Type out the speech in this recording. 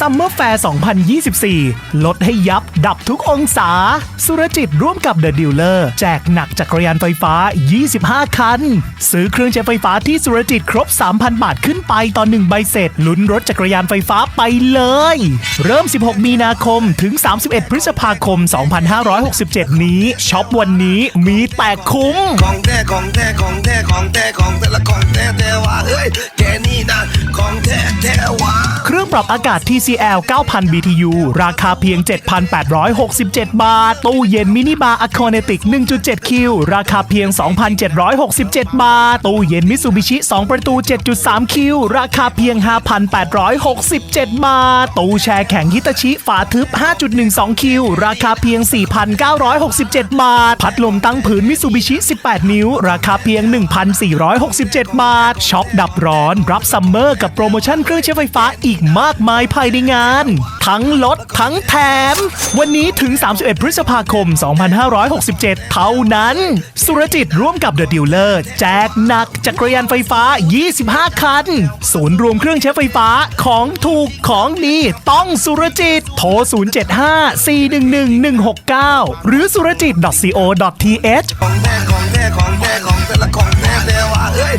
ซัมเมอร์แฟร์ 2024 ลดให้ยับดับทุกองศา สุรจิตร่วมกับเดอะดิวเลอร์แจกหนักจักรยานไฟฟ้า 25 คัน ซื้อเครื่องใช้ไฟฟ้าที่สุรจิตครบ 3,000 บาทขึ้นไปต่อ1ใบเสร็จ ลุ้นรถจักรยานไฟฟ้าไปเลย เริ่ม 16 มีนาคมถึง 31 พฤษภาคม 2567 นี้ช็อปวันนี้มีแต่คุ้มของแท้ของแท้ของแท้ของแท้ของแต่ละของแท้แท้ว่าเฮ้ย ปรับอากาศ TCL 9,000 BTU ราคาเพียง 7,867 บาท ตู้เย็นมินิบาร์อคอนติก 1.7 คิว ราคาเพียง 2,767 บาท ตู้เย็นมิ t ูบิชิ 2 ประตู 7.3 คิว ราคาเพียง 5,867 บาท ตู้แช่แข็งฮิตาชิ ฝาทึบ 5.12 คิว ราคาเพียง 4,967 บาท พัดลมตั้งผืนมิ t ูบิชิ 18 นิ้ว ราคาเพียง 1,467 บาท ช็อปดับร้อน รับซัมเมอร์กับโปรโมชั่นเครื่องใช้ไฟฟ้าอีกมากมายภายในงาน ทั้งลดทั้งแถม วันนี้ถึง 31 พฤษภาคม 2567 เท่านั้น สุรจิตร่วมกับเดอะดิวเลอร์แจกหนักจักรยานไฟฟ้า 25 คัน ศูนย์รวมเครื่องใช้ไฟฟ้าของถูกของดีต้องสุรจิต โทร 075-411-169 หรือสุรจิต .co.th ของแท้ของแท้ของแท้ของแต่ละของแท้แท้ว่าเฮ้ย